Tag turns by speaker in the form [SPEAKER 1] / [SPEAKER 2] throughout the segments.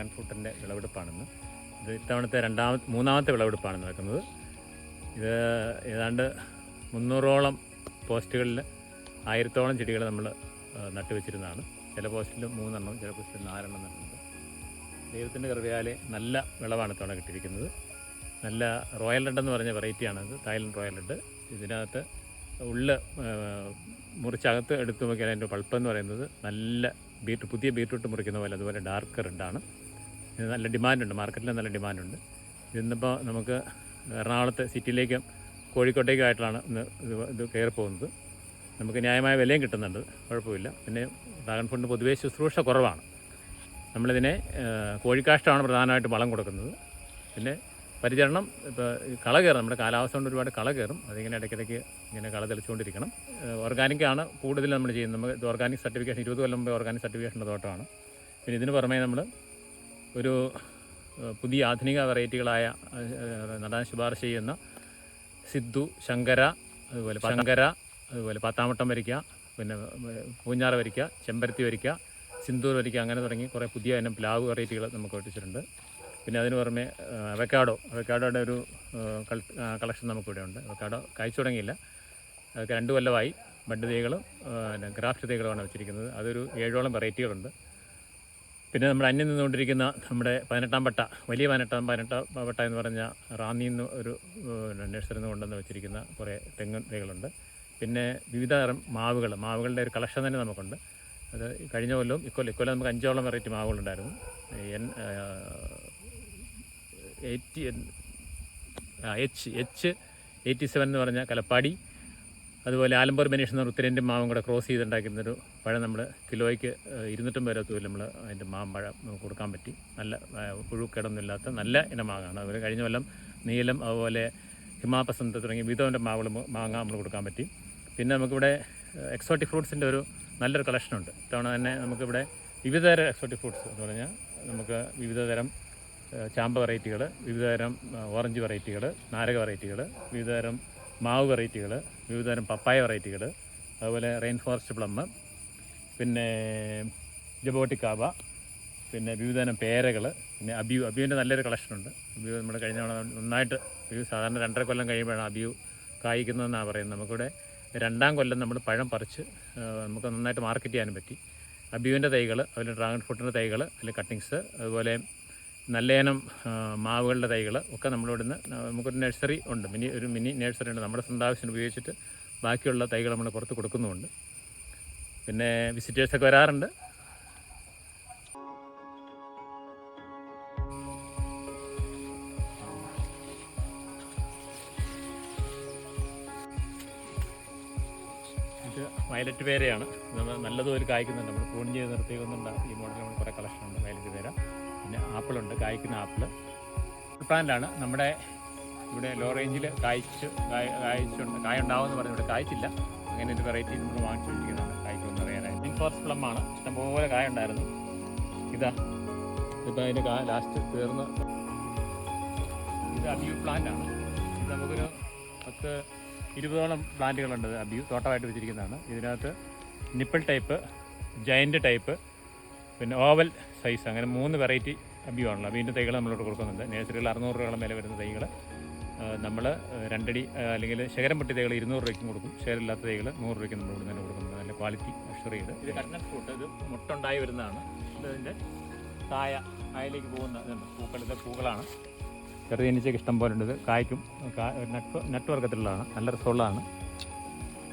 [SPEAKER 1] Dragon ഫ്രൂട്ടിന്റെ വിളവെടുപ്പാണെന്ന് ഇത് ഇത്തവണത്തെ രണ്ടാമത്തെ മൂന്നാമത്തെ വിളവെടുപ്പാണ് നടക്കുന്നത് ഇത് ഏതാണ്ട് മുന്നൂറോളം പോസ്റ്റുകളിൽ ആയിരത്തോളം ചെടികൾ നമ്മൾ നട്ടുവെച്ചിരുന്നതാണ്. ചില പോസ്റ്റിൽ മൂന്നെണ്ണം ചില പോസ്റ്റിൽ നാലെണ്ണം നട്ടുണ്ട് ദൈവത്തിന്റെ കൃപയാലെ നല്ല വിളവാണ് ഇത്തവണ കിട്ടിയിരിക്കുന്നത്. നല്ല റോയൽ റെഡ് എന്ന് പറഞ്ഞ വെറൈറ്റിയാണത് തായ്ലൻഡ് റോയൽ റെഡ്. ഇതിനകത്ത് ഉള്ള മുറിച്ചകത്ത് എടുത്തു നോക്കിയാൽ അതിന്റെ പൾപ്പെന്ന് പറയുന്നത് നല്ല ബീറ്റ് പുതിയ ബീറ്റ്റൂട്ട് മുറിക്കുന്ന പോലെ അതുപോലെ ഡാർക്ക് റെഡാണ്. നല്ല ഡിമാൻഡുണ്ട്. മാർക്കറ്റിൽ നല്ല ഡിമാൻഡുണ്ട്. ഇന്നിപ്പോൾ നമുക്ക് എറണാകുളത്ത് സിറ്റിയിലേക്കും കോഴിക്കോട്ടേക്കുമായിട്ടാണ് ഇന്ന് ഇത് ഇത് കയറി പോകുന്നത്. നമുക്ക് ന്യായമായ വിലയും കിട്ടുന്നുണ്ട്. കുഴപ്പമില്ല. പിന്നെ ഡ്രാഗൺ ഫുഡിന് പൊതുവേ ശുശ്രൂഷ കുറവാണ്. നമ്മളിതിനെ കോഴിക്കാഷ്ടമാണ് പ്രധാനമായിട്ട് വളം കൊടുക്കുന്നത്. പിന്നെ പരിചരണം ഇപ്പോൾ കള കയറും. നമ്മുടെ കാലാവസ്ഥ കൊണ്ട് ഒരുപാട് കള കയറും. അതിങ്ങനെ ഇടയ്ക്കിടയ്ക്ക് ഇങ്ങനെ കള തെളിച്ചുകൊണ്ടിരിക്കണം. ഓർഗാനിക്കാണ് കൂടുതൽ നമ്മൾ ചെയ്യുന്നത്. നമുക്ക് ഇത് ഓർഗാനിക് സർട്ടിഫിക്കേഷൻ ഇരുപത് കൊല്ലം മുമ്പേ ഓർഗാനിക് സർട്ടിഫിക്കേഷന്റെ തോട്ടമാണ്. പിന്നെ ഇതിന് പുറമേ നമ്മൾ ഒരു പുതിയ ആധുനിക വെറൈറ്റികളായ നടാൻ ശുപാർശ ചെയ്യുന്ന സിദ്ധു ശങ്കര അതുപോലെ ശങ്കര അതുപോലെ പത്താമട്ടം വരിക്ക പിന്നെ പൂഞ്ഞാറ് വരിക്ക ചെമ്പരത്തി വരിക്ക സിന്ദൂർ വരിക്ക അങ്ങനെ തുടങ്ങി കുറേ പുതിയ ഇനം പ്ലാവ് വെറൈറ്റികൾ നമുക്ക് വെട്ടിച്ചിട്ടുണ്ട് പിന്നെ അതിന് പുറമെ അവക്കാഡോ അവക്കാഡോയുടെ ഒരു കളക്ഷൻ നമുക്കിവിടെ ഉണ്ട് അവക്കാഡോ കായ്ച്ചു തുടങ്ങിയില്ല. അതൊക്കെ രണ്ട് കൊല്ലമായി. ബഡ് തൈകളും പിന്നെ ഗ്രാഫ്റ്റ് തൈകളുമാണ് വെച്ചിരിക്കുന്നത്. അതൊരു ഏഴോളം വെറൈറ്റികളുണ്ട്. പിന്നെ നമ്മൾ അന്യം നിന്നുകൊണ്ടിരിക്കുന്ന നമ്മുടെ പതിനെട്ടാം പട്ട വലിയ പതിനെട്ടാം പതിനെട്ടാം പട്ട എന്ന് പറഞ്ഞ റാന്നി നിന്ന് ഒരു നഴ്സറിയിൽ നിന്ന് കൊണ്ടുവന്ന് വെച്ചിരിക്കുന്ന കുറേ തെങ്ങ് തൈകളുണ്ട്. പിന്നെ വിവിധ തരം മാവുകൾ മാവുകളുടെ ഒരു കളക്ഷൻ തന്നെ നമുക്കുണ്ട്. അത് കഴിഞ്ഞ കൊല്ലവും ഇക്കൊല്ലം ഇക്കൊല്ലം നമുക്ക് അഞ്ചോളം variety മാവുകളുണ്ടായിരുന്നു. N eighty H H eighty seven എന്ന് പറഞ്ഞ കലപ്പാടി അതുപോലെ ആലമ്പൂർ ബനീഷ് എന്ന ഉത്തരേന്ത്യൻ മാവും കൂടെ ക്രോസ് ചെയ്തുണ്ടാക്കുന്നൊരു പഴം നമ്മൾ കിലോയ്ക്ക് രൂപ തൂരം നമ്മൾ അതിന്റെ മാമ്പഴം നമുക്ക് കൊടുക്കാൻ പറ്റി. നല്ല ഏഹ്, പുഴുക്കിടന്നില്ലാത്ത നല്ല ഇനം മാങ്ങാണ് അതുപോലെ കഴിഞ്ഞ കൊല്ലം നീലം അതുപോലെ ഹിമാപസന്ത തുടങ്ങിയ വിധവന്റെ മാവുകൾ മാങ്ങ നമ്മൾ കൊടുക്കാൻ പറ്റി. പിന്നെ നമുക്കിവിടെ എക്സോട്ടിക് ഫ്രൂട്ട്സിന്റെ ഒരു നല്ലൊരു കളക്ഷനുണ്ട് ഇത്തവണ തന്നെ നമുക്കിവിടെ വിവിധ തരം എക്സോട്ടിക് ഫ്രൂട്ട്സ് എന്ന് പറഞ്ഞാൽ നമുക്ക് വിവിധ തരം ചാമ്പ വെറൈറ്റികൾ വിവിധതരം തരം ഓറഞ്ച് വെറൈറ്റികൾ നാരക വെറൈറ്റികൾ വിവിധതരം മാവ് വെറൈറ്റികൾ വിവിധതരം പപ്പായ വെറൈറ്റികൾ അതുപോലെ റെയിൻ ഫോറസ്റ്റ് പ്ലം പിന്നെ ജബോട്ടിക്കാവ പിന്നെ വിവിധതരം പേരകൾ പിന്നെ അബിയു. അബിയുവിന്റെ നല്ലൊരു കളക്ഷനുണ്ട് അബിയു നമ്മൾ കഴിഞ്ഞ തവണ നന്നായിട്ട് അബിയു സാധാരണ രണ്ടര കൊല്ലം കഴിയുമ്പോഴാണ് അബിയു കായ്ക്കുന്നതെന്നാണ് പറയുന്നത്. നമുക്കിവിടെ രണ്ടാം കൊല്ലം നമ്മൾ പഴം പറിച്ച് നമുക്ക് നന്നായിട്ട് മാർക്കറ്റ് ചെയ്യാനും പറ്റി. അബിയുവിന്റെ തൈകൾ അതുപോലെ ഡ്രാഗൺ ഫ്രൂട്ടിന്റെ തൈകൾ അതിൽ കട്ടിങ്സ് അതുപോലെ നല്ല ഇനം ആ, മാവുകളുടെ തൈകൾ ഒക്കെ നമ്മളിവിടുന്ന് നമുക്കൊരു നഴ്സറി ഉണ്ട്. മിനി ഒരു മിനി നഴ്സറി ഉണ്ട്. നമ്മുടെ സ്വന്തം ആവശ്യത്തിന് ഉപയോഗിച്ചിട്ട് ബാക്കിയുള്ള തൈകൾ നമ്മൾ പുറത്ത് കൊടുക്കുന്നുമുണ്ട്. പിന്നെ വിസിറ്റേഴ്സൊക്കെ വരാറുണ്ട്. വയലറ്റ് പേരയാണ്. നമ്മൾ നല്ലതുപോലെ കായ്ക്കുന്നുണ്ട്. നമ്മൾ പ്രൂൺ ചെയ്ത് നിർത്തിയൊന്നുണ്ട് ഈ മോഡൽ നമ്മൾ കുറേ കളക്ഷൻ ഉണ്ട് വയലറ്റ് പേര. പിന്നെ ആപ്പിളുണ്ട് കായ്ക്കുന്ന ആപ്പിൾ പ്ലാന്റാണ്. നമ്മുടെ ഇവിടെ ലോ റേഞ്ചിൽ കായ്ച്ചു കായ് കായ്ച്ചുണ്ട് കായ ഉണ്ടാവുമെന്ന് പറഞ്ഞു ഇവിടെ കായ്ച്ചില്ല. അങ്ങനെ ഒരു വെറൈറ്റി നമ്മൾ വാങ്ങിച്ചു വെച്ചിരിക്കുന്നതാണ് കായ്ക്കുമെന്ന് അറിയാനായി പിൻ ഫോറസ്റ്റ് പ്ലമാണ് ഇഷ്ടംപോലെ കായ ഉണ്ടായിരുന്നു ഇതാ ഇപ്പം അതിന്റെ കാ ലാസ്റ്റ് തീർന്ന്. ഇത് അബ്യൂ പ്ലാന്റാണ് ഇത് നമുക്കൊരു പത്ത് ഇരുപതോളം പ്ലാന്റുകളുണ്ട് അബ്യൂ. തോട്ടമായിട്ട് വെച്ചിരിക്കുന്നതാണ്. ഇതിനകത്ത് നിപ്പിൾ ടൈപ്പ് ജയന്റ് ടൈപ്പ് പിന്നെ ഓവൽ സൈസ് അങ്ങനെ മൂന്ന് വെറൈറ്റി അബിയാണല്ലോ അബീന്റെ തൈകൾ നമ്മളോട് കൊടുക്കുന്നുണ്ട്. നേഴ്സറികൾ അറുന്നൂറ് രൂപയോളം മേലെ വരുന്ന തൈകൾ നമ്മൾ രണ്ടടി അല്ലെങ്കിൽ ശകരം പൊട്ടി തൈകൾ ഇരുന്നൂറ് രൂപയ്ക്കും കൊടുക്കും. ശേഖരമില്ലാത്ത തൈകൾ നൂറ് രൂപയ്ക്ക് നമ്മൾ ഇവിടെ തന്നെ കൊടുക്കുന്നത് നല്ല ക്വാളിറ്റി അഷർ ഇത് കണ്ണൻ ഫ്രൂട്ട്. ഇത് മുട്ടുണ്ടായി വരുന്നതാണ്. ഇതിന്റെ കായ കായലേക്ക് പോകുന്ന പൂക്കൾ ഇത് പൂക്കളാണ്. ചെറിയ എനിച്ചൊക്കെ ഇഷ്ടം പോലെ ഉണ്ട്. ഇത് കായ്ക്കും നെറ്റ് നട്ട് വർഗത്തിലുള്ളതാണ് നല്ല രസമുള്ളതാണ്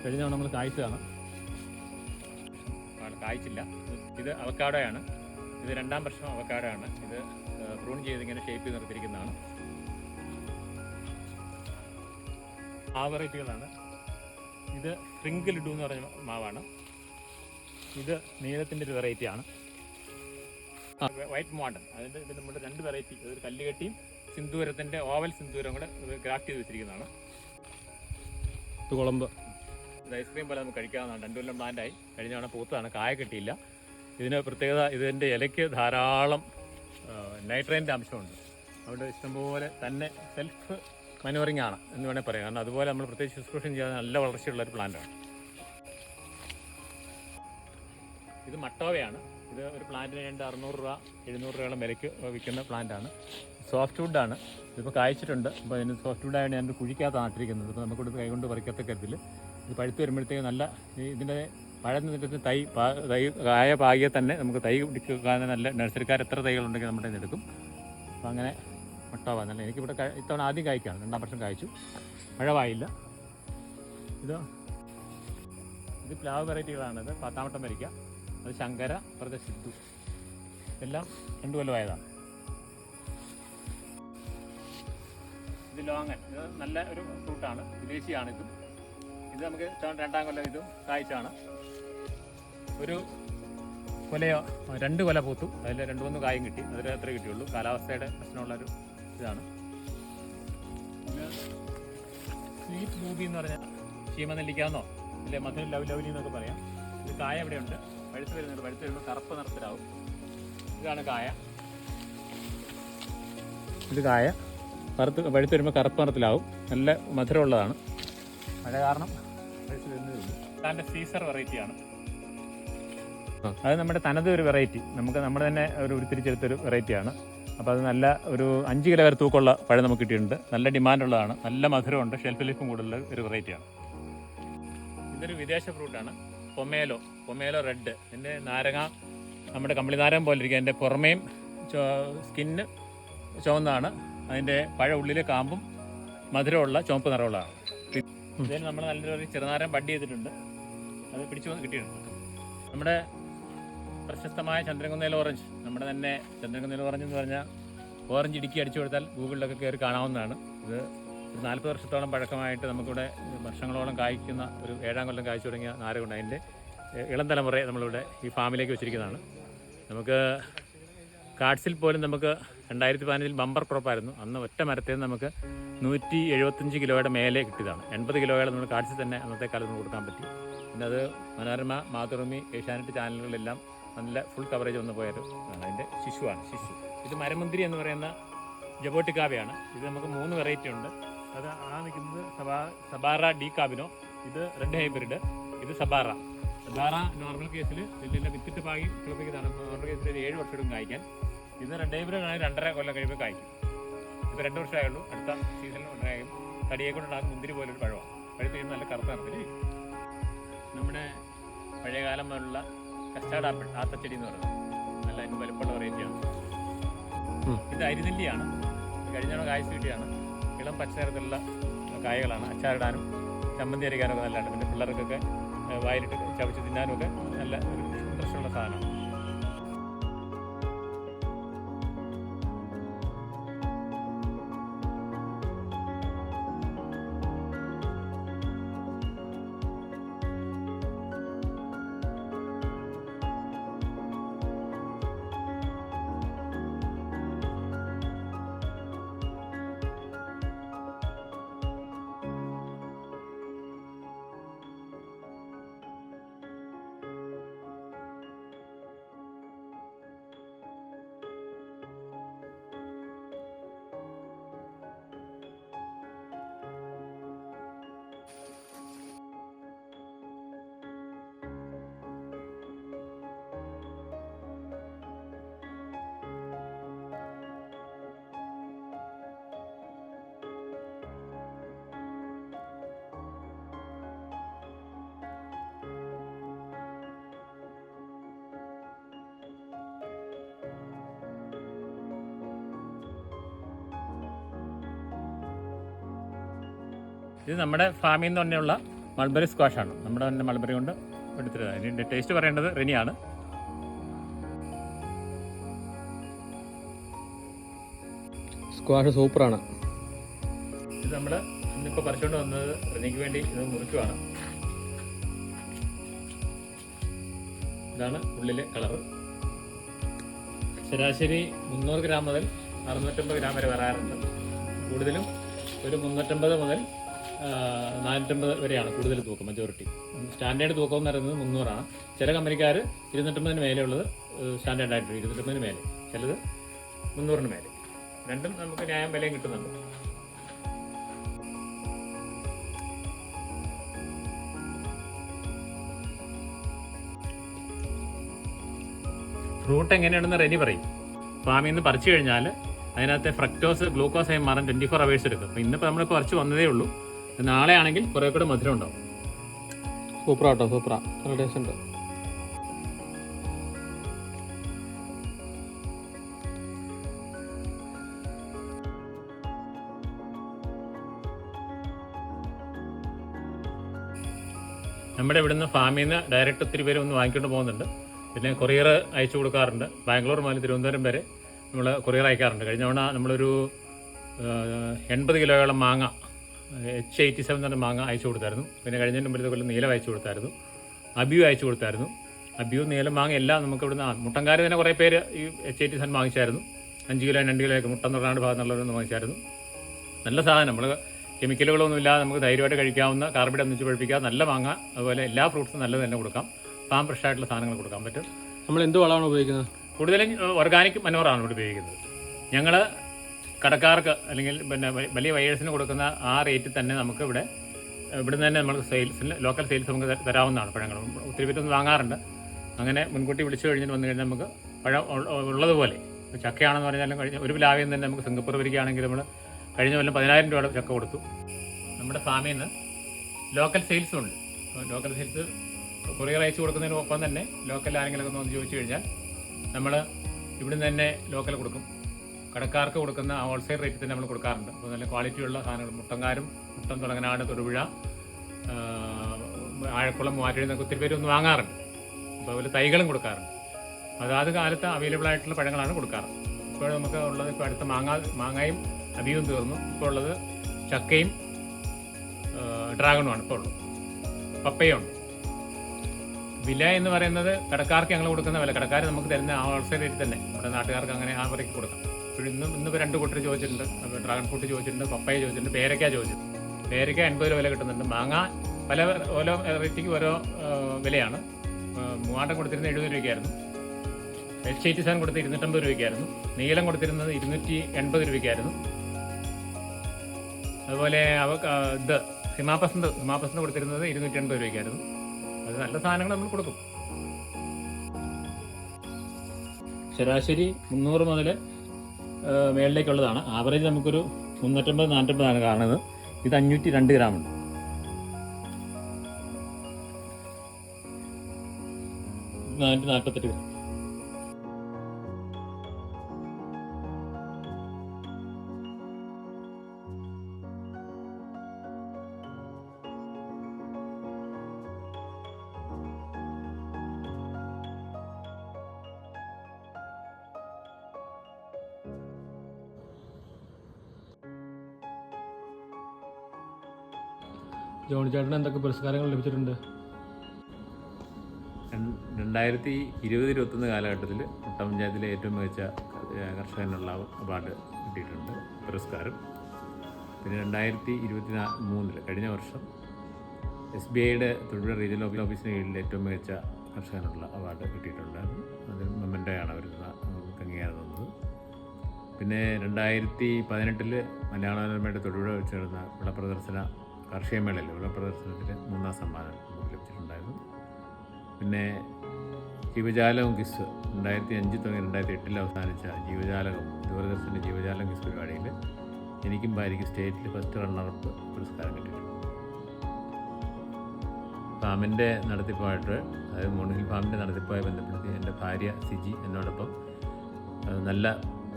[SPEAKER 1] കഴിഞ്ഞ നമ്മൾ കായ്ച്ചതാണ്. കായ്ച്ചില്ല. ഇത് അവക്കാടോയാണ്. ഇത് രണ്ടാം വർഷം അവക്കാടോയാണ്. ഇത് പ്രൂൺ ചെയ്ത് ഇങ്ങനെ ഷേപ്പ് ചെയ്ത് നിർത്തിയിരിക്കുന്നതാണ്. ആ വെറൈറ്റികളാണ്. ഇത് സ്പ്രിങ്കിൾ ഇഡു എന്ന് പറഞ്ഞ മാവാണ്. ഇത് നീലത്തിന്റെ ഒരു വെറൈറ്റിയാണ്. വൈറ്റ് മോഡൻ അതിന്റെ ഇത് നമ്മുടെ രണ്ട് വെറൈറ്റി. ഒരു കല്ലുകെട്ടിയും സിന്ദൂരത്തിന്റെ ഓവൽ സിന്ദൂരം കൂടെ ഗ്രാഫ്റ്റ് ചെയ്ത് വെച്ചിരിക്കുന്നതാണ്. കുളമ്പ്. ഇത് ഐസ്ക്രീം പോലെ നമുക്ക് കഴിക്കാവുന്നതാണ്. രണ്ടു കൊല്ലം പ്ലാന്റായി. കഴിഞ്ഞ തവണ പൂത്തതാണ്. കായ കിട്ടിയില്ല. ഇതിന് പ്രത്യേകത ഇതിന്റെ ഇലയ്ക്ക് ധാരാളം നൈട്രൈന്റെ അംശമുണ്ട്. അതുകൊണ്ട് ഇഷ്ടംപോലെ തന്നെ സെൽഫ് മനോറിങ് ആണ് എന്ന് വേണേൽ പറയാം. കാരണം അതുപോലെ നമ്മൾ പ്രത്യേകിച്ച് ശുശ്രൂഷം ചെയ്യാൻ നല്ല വളർച്ചയുള്ള ഒരു പ്ലാന്റാണ് ഇത് മട്ടോവയാണ്. ഇത് ഒരു പ്ലാന്റിന് രണ്ട് അറുന്നൂറ് രൂപ എഴുന്നൂറ് രൂപയോളം വിലയ്ക്ക് വിൽക്കുന്ന പ്ലാന്റാണ് സോഫ്റ്റ് വുഡാണ് ഇതിപ്പോൾ കായ്ച്ചിട്ടുണ്ട്. അപ്പോൾ അതിന് സോഫ്റ്റ് വുഡായാണ് ഞാൻ കുഴിക്കകത്ത് നട്ടിരിക്കുന്നത് ഇപ്പോൾ നമുക്കിവിടെ കൈകൊണ്ട് പറിക്കത്തക്ക ഇതിൽ ഇത് പഴുത്ത് വരുമ്പോഴത്തേക്ക് നല്ല ഇതിന്റെ പഴം തൈ തൈ കായ പാകിയെ തന്നെ നമുക്ക് തൈ പിടിക്കാൻ നല്ല നഴ്സറിക്കാർ എത്ര തൈകളുണ്ടെങ്കിൽ നമ്മുടെ കയ്യിൽ എടുക്കും. അപ്പോൾ അങ്ങനെ മുട്ടാവാൻ നല്ല എനിക്കിവിടെ ഇത്തവണ ആദ്യം കായ്ക്കാണ്. രണ്ടാം വർഷം കായ്ച്ചു. മഴവായില്ല ഇത് ഇത് പ്ലാവ് വെറൈറ്റികളാണ്. ഇത് പത്താമട്ടം വരിക്ക അത് ശങ്കര അപ്പുറത്തെ സിദ്ധു. എല്ലാം രണ്ടു കൊല്ലമായതാണ് ഇത് ലോങ്ങൻ. ഇത് നല്ല ഒരു ഫ്രൂട്ടാണ്. വിദേശിയാണ് ഇതും നമുക്ക് രണ്ടാം കൊല്ലം ഇതും കായ്ച്ചാണ് ഒരു കൊലയോ രണ്ട് കൊല പൂത്തു. അതിൽ രണ്ട് മൂന്ന് കായും കിട്ടി. അതിൽ അത്രേ കിട്ടിയുള്ളൂ. കാലാവസ്ഥയുടെ പ്രശ്നമുള്ളൊരു ഇതാണ്. സ്വീറ്റ് ബൂബി എന്ന് പറഞ്ഞാൽ ചീമനെല്ലിക്കാന്നോ അല്ലെ മധുര ലവ് ലവലി എന്നൊക്കെ പറയാം. ഇത് കായ ഇവിടെയുണ്ട്. പഴുത്ത് വരുന്നുണ്ട്. പഴുത്ത് വരുമ്പോൾ കറുപ്പ് നിറത്തിലാവും. ഇതാണ് കായ. ഇത് കായ. കറുത്ത് പഴുത്ത് വരുമ്പോൾ കറുപ്പ് നിറത്തിലാവും. നല്ല മധുരമുള്ളതാണ്. മഴ കാരണം സീസർ വെറൈറ്റിയാണ് അത് നമ്മുടെ തനത് ഒരു വെറൈറ്റി നമുക്ക് നമ്മുടെ തന്നെ ഒരു ഉരുത്തിരിച്ചെടുത്തൊരു വെറൈറ്റിയാണ് അപ്പോൾ അത് നല്ല ഒരു അഞ്ച് കിലോ വരെ തൂക്കമുള്ള പഴം നമുക്ക് കിട്ടിയിട്ടുണ്ട്. നല്ല ഡിമാൻഡുള്ളതാണ് നല്ല മധുരമുണ്ട്. ഷെൽഫ് ലൈഫും കൂടുതലുള്ള ഒരു വെറൈറ്റിയാണ് ഇതൊരു വിദേശ ഫ്രൂട്ടാണ് പൊമേലോ പൊമേലോ റെഡ് ഇതിന്റെ നാരങ്ങ നമ്മുടെ കമ്പിളി നാരകം പോലെ ഇരിക്കുക അതിന്റെ പുറമേയും സ്കിന്ന് ചുവന്നതാണ്. അതിന്റെ പഴ ഉള്ളിലെ കാമ്പും മധുരമുള്ള ചുവപ്പ് നിറമുള്ളതാണ്. ഇതിന് നമ്മൾ നല്ലൊരു ചെറുനാരം ബഡ് ചെയ്തിട്ടുണ്ട്. അത് പിടിച്ചു വന്ന് കിട്ടിയിട്ടുണ്ട്. നമ്മുടെ പ്രശസ്തമായ ചന്ദ്രകുന്നേൽ ഓറഞ്ച് നമ്മുടെ തന്നെ ചന്ദ്രകുന്നേൽ ഓറഞ്ച് എന്ന് പറഞ്ഞാൽ ഓറഞ്ച് ഇടുക്കി അടിച്ചു കൊടുത്താൽ ഗൂഗിളിലൊക്കെ കയറി കാണാവുന്നതാണ്. ഇത് ഒരു നാൽപ്പത് വർഷത്തോളം പഴക്കമായിട്ട് നമുക്കിവിടെ വർഷങ്ങളോളം കായ്ക്കുന്ന ഒരു ഏഴാം കൊല്ലം കായ്ച്ചു തുടങ്ങിയ നാരകുണ്ട് അതിന്റെ ഇളം തലമുറയെ നമ്മളിവിടെ ഈ ഫാമിലേക്ക് വെച്ചിരിക്കുന്നതാണ്. നമുക്ക് കാർഡ്സിൽ പോലും നമുക്ക് രണ്ടായിരത്തി പതിനഞ്ചിൽ ബമ്പർ ക്രോപ്പായിരുന്നു. അന്ന് ഒറ്റ മരത്തിൽ നമുക്ക് നൂറ്റി എഴുപത്തഞ്ച് കിലോയുടെ മേലെ കിട്ടിയതാണ്. എൺപത് കിലോയുടെ നമ്മൾ കാഴ്ച തന്നെ അന്നത്തെ കാലത്ത് കൊടുക്കാൻ പറ്റി. പിന്നെ അത് മനോരമ മാതൃഭൂമി ഏഷ്യാനെറ്റ് ചാനലുകളിലെല്ലാം നല്ല ഫുൾ കവറേജ് വന്നു ആണ് അതിന്റെ ശിശുവാണ് ശിശു. ഇത് മരമുന്തിരി എന്ന് പറയുന്ന ജബോട്ടിക്കാവയാണ്. ഇത് നമുക്ക് മൂന്ന് വെറൈറ്റി ഉണ്ട്. അത് ആ നിൽക്കുന്നത് സബാ സബാറ ഡി കാബിനോ ഇത് റെഡ് ഹൈബ്രിഡ് ഇത് സബാറ. സബാറ നോർമൽ കേസിൽ ഇതിന്റെ വിത്തിട്ട് പാകി കിളപ്പിക്കുന്നതാണ്. നോർമൽ കേസിൽ ഏഴ് വർഷം കായ്ക്കാൻ. ഇത് റെഡ് ഹൈബ്രിഡ് ആണെങ്കിൽ രണ്ടര കൊല്ലം കഴിയുമ്പോൾ കായ്ക്കും. ഇപ്പോൾ രണ്ട് വർഷമായുള്ളൂ. അടുത്ത സീസണിൽ ഉണ്ടായും തടിയെ കൊണ്ടുണ്ടാകും മുന്തിരി പോലൊരു പഴമാണ് പഴുത്ത് നല്ല കറുത്ത നിറത്തിൽ നമ്മുടെ പഴയകാലം പോലുള്ള കസ്റ്റാർഡ് ആപ്പിൾ ആത്തച്ചെടി എന്ന് പറയുന്നത്. നല്ല അതിന് വലുപ്പമുള്ള വെറൈറ്റിയാണ് ഇത് അരിനെല്ലിയാണ്. ഇത് കഴിഞ്ഞ തവണ കായ്ച്ചു കിട്ടിയാണ്. ഇളം പച്ച നിറത്തിലുള്ള കായകളാണ് അച്ചാറിടാനും ചമ്മന്തി അരിക്കാനൊക്കെ നല്ലതാണ്. പിന്നെ പിള്ളേർക്കൊക്കെ വായിലിട്ട് ചവച്ച് തിന്നാനും ഒക്കെ നല്ല ഒരു ഇൻട്രസ്റ്റുള്ള സാധനമാണ്. ഇത് നമ്മുടെ ഫാമിൽ നിന്ന് തന്നെയുള്ള മൾബറി സ്ക്വാഷാണ് നമ്മുടെ തന്നെ മൾബറി കൊണ്ട് എടുത്തിരുന്നത്. അതിന്റെ ടേസ്റ്റ് പറയേണ്ടത് റെനിയാണ്.
[SPEAKER 2] സ്ക്വാഷ് സൂപ്പറാണ്
[SPEAKER 1] ഇത് നമ്മൾ ഇന്നിപ്പോൾ പറിച്ചുകൊണ്ട് വന്നത് റെനിക്ക് വേണ്ടി ഇത് മുറിക്കുവാണ്. ഇതാണ് ഉള്ളിലെ കളറ് ശരാശരി മുന്നൂറ് ഗ്രാം മുതൽ അറുന്നൂറ്റമ്പത് ഗ്രാം വരെ വരാറുണ്ട്. കൂടുതലും ഒരു മുന്നൂറ്റമ്പത് മുതൽ നാനൂറ്റമ്പത് വരെയാണ് കൂടുതൽ തൂക്കം മെജോറിറ്റി സ്റ്റാൻഡേർഡ് തൂക്കം എന്ന് പറയുന്നത് മുന്നൂറാണ്. ചില കമ്പനിക്കാർ ഇരുന്നൂറ്റമ്പതിന് മേലെയുള്ളത് സ്റ്റാൻഡേർഡ് ആയിട്ട് ഇരുന്നൂറ്റമ്പതിന് മേലെ. ചിലത് മുന്നൂറിന് മേലെ. രണ്ടും നമുക്ക് ന്യായം വിലയും കിട്ടുന്നുണ്ട്. ഫ്രൂട്ട് എങ്ങനെയാണെന്ന് റെനി പറയും. ഫാമിൽ നിന്ന് പറിച്ചു കഴിഞ്ഞാൽ അതിനകത്തെ ഫ്രക്ടോസ് ഗ്ലൂക്കോസ് ആയി മാറാൻ ട്വന്റി ഫോർ അവേഴ്സ് എടുക്കും. അപ്പോൾ ഇന്നിപ്പോൾ നമ്മളിപ്പോൾ പറിച്ചു വന്നതേ ഉള്ളൂ. നാളെ ആണെങ്കിൽ കുറേ കൂടെ മധുരം ഉണ്ടാവും.
[SPEAKER 2] സൂപ്പറാ കേട്ടോ സൂപ്പറാ. നല്ല ടേസ്റ്റ് ഉണ്ട്.
[SPEAKER 1] നമ്മുടെ ഇവിടുന്ന് ഫാമിൽ നിന്ന് ഡയറക്റ്റ് ഒത്തിരി പേര് ഒന്ന് വാങ്ങിക്കൊണ്ട് പോകുന്നുണ്ട്. പിന്നെ കൊറിയർ അയച്ചു കൊടുക്കാറുണ്ട്. ബാംഗ്ലൂർ മുതൽ തിരുവനന്തപുരം വരെ നമ്മൾ കൊറിയർ അയക്കാറുണ്ട്. കഴിഞ്ഞ തവണ നമ്മളൊരു എൺപത് കിലോയോളം മാങ്ങ എച്ച് എയ്റ്റി സെവൻ തന്നെ മാങ്ങ അയച്ചു കൊടുത്തായിരുന്നു. പിന്നെ കഴിഞ്ഞ മുമ്പത്തെ കൊല്ലം നീലം അയച്ചു കൊടുത്തായിരുന്നു. അബിയു അയച്ചു കൊടുത്തായിരുന്നു. അബിയു നീലം മാങ്ങ എല്ലാം നമുക്ക് ഇവിടുന്ന് ആ, മുട്ടൻകാർ തന്നെ കുറേ പേര് ഈ എച്ച് എയ്റ്റി സെവൻ വാങ്ങിച്ചായിരുന്നു. അഞ്ച് കിലോ രണ്ട് കിലോ ഒക്കെ മുട്ടൻ തൊടാണ്ട് ഭാഗത്തുള്ളവരൊന്നും വാങ്ങിച്ചായിരുന്നു. നല്ല സാധനം. നമ്മൾ കെമിക്കലുകളൊന്നും ഇല്ലാതെ നമുക്ക് ധൈര്യമായിട്ട് കഴിക്കാവുന്ന കാർബിഡ് ഒന്നിച്ച് പഴിപ്പിക്കുക നല്ല മാങ്ങ അതുപോലെ എല്ലാ ഫ്രൂട്ട്സും നല്ലത് തന്നെ കൊടുക്കാം. ഫാം ഫ്രഷ് ആയിട്ടുള്ള സാധനങ്ങൾ കൊടുക്കാൻ പറ്റും.
[SPEAKER 2] നമ്മൾ എന്ത് വളമാണ് ഉപയോഗിക്കുന്നത്?
[SPEAKER 1] കൂടുതലും ഓർഗാനിക് മനോറാണ് ഇവിടെ ഉപയോഗിക്കുന്നത്. ഞങ്ങൾ കടക്കാർക്ക് അല്ലെങ്കിൽ പിന്നെ വലിയ വയേഴ്സിന് കൊടുക്കുന്ന ആ റേറ്റിൽ തന്നെ നമുക്ക് ഇവിടെ ഇവിടുന്ന് തന്നെ നമ്മൾ സെയിൽസിൽ ലോക്കൽ സെയിൽസ് നമുക്ക് തരാവുന്നതാണ് പഴങ്ങൾ. ഒത്തിരി പേരൊന്നും വാങ്ങാറുണ്ട്. അങ്ങനെ മുൻകൂട്ടി വിളിച്ചു കഴിഞ്ഞിട്ട് വന്നു കഴിഞ്ഞാൽ നമുക്ക് പഴം ഉള്ളതുപോലെ. ചക്കയാണെന്ന് പറഞ്ഞാലും കഴിഞ്ഞ ഒരു പ്ലാവിൽ തന്നെ നമുക്ക് സിംഗപ്പൂർ വരികയാണെങ്കിൽ നമ്മൾ കഴിഞ്ഞ കൊല്ലം പതിനായിരം രൂപയുടെ ചക്ക കൊടുത്തു. നമ്മുടെ ഫാമിൽ നിന്ന് ലോക്കൽ സെയിൽസും ഉണ്ട്. ലോക്കൽ സെയിൽസ് കൊറിയർ അയച്ചു കൊടുക്കുന്നതിന് ഒപ്പം തന്നെ ലോക്കൽ ആരെങ്കിലും ഒന്ന് ചോദിച്ചു കഴിഞ്ഞാൽ നമ്മൾ ഇവിടുന്ന് തന്നെ ലോക്കൽ കൊടുക്കും. കടക്കാർക്ക് കൊടുക്കുന്ന ഹോൾസെയിൽ റേറ്റ് തന്നെ നമ്മൾ കൊടുക്കാറുണ്ട്. അപ്പോൾ നല്ല ക്വാളിറ്റിയുള്ള സാധനങ്ങൾ. മുട്ടങ്കാരും മുട്ടം തുടങ്ങനാട് തൊടുപുഴ ആഴക്കുളം മൂവാറ്റുപുഴ എന്നൊക്കെ ഒത്തിരി പേര് ഒന്ന് വാങ്ങാറുണ്ട്. അപ്പോൾ അതുപോലെ തൈകളും കൊടുക്കാറുണ്ട്. അതാത് കാലത്ത് അവൈലബിൾ ആയിട്ടുള്ള പഴങ്ങളാണ് കൊടുക്കാറ്. ഇപ്പോൾ നമുക്ക് ഉള്ളത് ഇപ്പോൾ അടുത്ത മാങ്ങ മാങ്ങയും അബിയും തീർന്നു. ഇപ്പോൾ ഉള്ളത് ചക്കയും ഡ്രാഗണുമാണ് ഇപ്പോൾ ഉള്ളത്. പപ്പയുണ്ട് വില എന്ന് പറയുന്നത് കടക്കാർക്ക് ഞങ്ങൾ കൊടുക്കുന്ന വില. കടക്കാർ നമുക്ക് തരുന്ന ആ ഹോൾസെയിൽ റേറ്റ് തന്നെ. നമ്മുടെ നാട്ടുകാർക്ക് അങ്ങനെ ആ വിലയ്ക്ക് കൊടുക്കാം. ഇപ്പോൾ ഇന്ന് ഇന്നിപ്പോൾ രണ്ട് കൂട്ടർ ചോദിച്ചിട്ടുണ്ട്. അപ്പോൾ ഡ്രാഗൺ ഫ്രൂട്ട് ചോദിച്ചിട്ടുണ്ട് പപ്പയ ചോദിച്ചിട്ടുണ്ട് പേരയ്ക്ക ചോദിച്ചിട്ടുണ്ട്. പേരക്ക എൺപത് രൂപ വില കിട്ടുന്നുണ്ട്. മാങ്ങ പല ഓരോ വെറൈറ്റിക്ക് ഓരോ വിലയാണ്. മൂവാട കൊടുത്തിരുന്നത് എഴുപത് രൂപയ്ക്കായിരുന്നു. എച്ച് എയ്റ്റി സെവൻ കൊടുത്ത് ഇരുന്നൂറ്റമ്പത് രൂപയ്ക്കായിരുന്നു. നീലം കൊടുത്തിരുന്നത് ഇരുന്നൂറ്റി എൺപത് രൂപയ്ക്കായിരുന്നു. അതുപോലെ അവ ഇത് ഹിമാപസന്ത് ഹിമാപസന്ത് കൊടുത്തിരുന്നത് ഇരുന്നൂറ്റി എൺപത് രൂപയ്ക്കായിരുന്നു. അത് നല്ല സാധനങ്ങൾ നമ്മൾ കൊടുക്കും. ശരാശരി മുന്നൂറ് മുതൽ മേളിലേക്കുള്ളതാണ്. ആവറേജ് നമുക്കൊരു മുന്നൂറ്റമ്പത് നാനൂറ്റമ്പതാണ് കാണുന്നത്. ഇത് അഞ്ഞൂറ്റി രണ്ട് ഗ്രാമുണ്ട് നാനൂറ്റി നാൽപ്പത്തെട്ട് ഗ്രാം
[SPEAKER 2] ജോണി ചേട്ടന് എന്തൊക്കെ പുരസ്കാരങ്ങൾ ലഭിച്ചിട്ടുണ്ട്?
[SPEAKER 1] രണ്ടായിരത്തി ഇരുപത് ഇരുപത്തൊന്ന് കാലഘട്ടത്തിൽ മുട്ട പഞ്ചായത്തിലെ ഏറ്റവും മികച്ച കർഷകനുള്ള അവാർഡ് കിട്ടിയിട്ടുണ്ട് പുരസ്കാരം. പിന്നെ രണ്ടായിരത്തി ഇരുപത്തി മൂന്നിൽ കഴിഞ്ഞ വർഷം എസ് ബി ഐയുടെ തൊഴിൽ റീജിയണൽ ഓഫീസ് ഓഫീസിന് കീഴിൽ ഏറ്റവും മികച്ച കർഷകനുള്ള അവാർഡ് കിട്ടിയിട്ടുണ്ടായിരുന്നു അത് മൊമെന്റോയാണ് അവർ നമുക്ക് അംഗീകാരം തന്നത്. പിന്നെ രണ്ടായിരത്തി പതിനെട്ടിൽ മലയാള മനോരമയുടെ തൊഴിലുടെ വെച്ച് നടന്ന വിളപ്രദർശന കാർഷിക മേളയിൽ വിളപ്രദർശനത്തിൽ മൂന്നാം സമ്മാനം നമുക്ക് ലഭിച്ചിട്ടുണ്ടായിരുന്നു. പിന്നെ ജീവജാലവും കിസ് രണ്ടായിരത്തി അഞ്ച് തുടങ്ങി രണ്ടായിരത്തി എട്ടിൽ അവസാനിച്ച ജീവജാലകം ദൂരദർശന്റെ ജീവജാലം കിസ് പരിപാടിയിൽ എനിക്കും ഭാര്യയ്ക്ക് സ്റ്റേറ്റിൽ ഫസ്റ്റ് റണ്ണറപ്പ് പുരസ്കാരം കിട്ടിയിട്ടുണ്ട്. ഫാമിന്റെ നടത്തിപ്പായിട്ട് അതായത് മോണിഹിൽ ഫാമിന്റെ നടത്തിപ്പായി ബന്ധപ്പെടുത്തി എന്റെ ഭാര്യ സിജി എന്നോടൊപ്പം നല്ല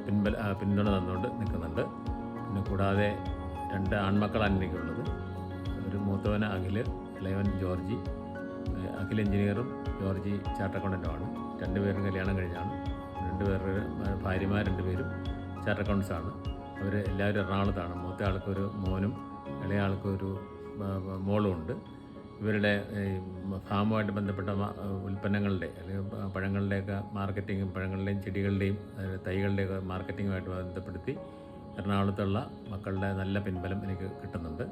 [SPEAKER 1] പിൻബല പിന്തുണ തന്നുകൊണ്ട് നിൽക്കുന്നുണ്ട്. പിന്നെ കൂടാതെ രണ്ട് ആൺമക്കളാണ് എനിക്കുള്ളത്. മൂത്തവന് അഖിൽ ഇളയവൻ ജോർജി അഖിൽ എഞ്ചിനീയറും ജോർജി ചാർട്ടർ അക്കൗണ്ടന്റുമാണ് രണ്ടുപേരും കല്യാണം കഴിഞ്ഞാണ്. രണ്ടുപേരുടെ ഭാര്യമാർ രണ്ടുപേരും ചാർട്ടർ അക്കൗണ്ട്സാണ് അവർ എല്ലാവരും എറണാകുളത്താണ്. മൂത്ത ആൾക്കൊരു മോനും ഇളയ ആൾക്കൊരു മോളും ഉണ്ട്. ഇവരുടെ ഫാമുമായിട്ട് ബന്ധപ്പെട്ട ഉൽപ്പന്നങ്ങളുടെ അല്ലെങ്കിൽ പഴങ്ങളുടെയൊക്കെ മാർക്കറ്റിങ്ങും പഴങ്ങളുടെയും ചെടികളുടെയും തൈകളുടെയൊക്കെ മാർക്കറ്റിങ്ങുമായിട്ട് ബന്ധപ്പെടുത്തി എറണാകുളത്തുള്ള മക്കളുടെ നല്ല പിൻബലം എനിക്ക് കിട്ടുന്നുണ്ട്.